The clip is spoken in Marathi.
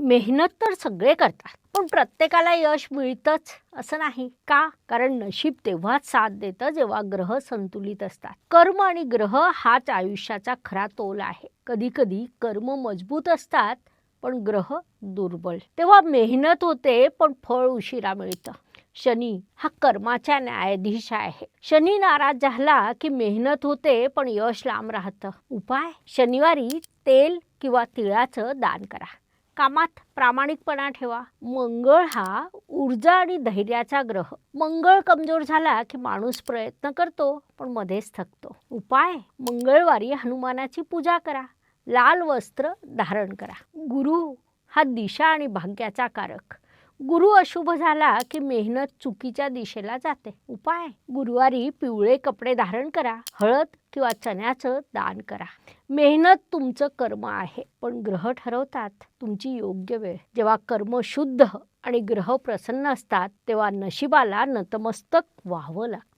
मेहनत तर सगळे करतात पण प्रत्येकाला यश मिळतंच असं नाही. का? कारण नशीब तेव्हाच साथ देतं जेव्हा ग्रह संतुलित असतात. कर्म आणि ग्रह हाच आयुष्याचा खरा तोल आहे. कधी कधी कर्म मजबूत असतात पण ग्रह दुर्बल. तेव्हा मेहनत होते पण फळ उशिरा मिळतं. शनी हा कर्माचा न्यायाधीश आहे. शनी नाराज झाला की मेहनत होते पण यश लांब राहतं. उपाय? शनिवारी तेल किंवा तिळाचं दान करा. कामात प्रामाणिकपणा ठेवा. मंगळ हा ऊर्जा आणि धैर्याचा ग्रह. मंगळ कमजोर झाला की माणूस प्रयत्न करतो पण मध्येच थकतो. उपाय मंगळवारी हनुमानाची पूजा करा. लाल वस्त्र धारण करा. गुरु हा दिशा आणि भाग्याचा कारक. गुरु अशुभ झाला की मेहनत चुकीच्या दिशेला जाते. उपाय? गुरुवारी पिवळे कपडे धारण करा हळद किंवा चण्याचं दान करा. मेहनत तुमचं कर्म आहे पण ग्रह ठरवतात तुमची योग्य वेळ. जेव्हा कर्म शुद्ध आणि ग्रह प्रसन्न असतात तेव्हा नशिबाला नतमस्तक व्हावं लागतं.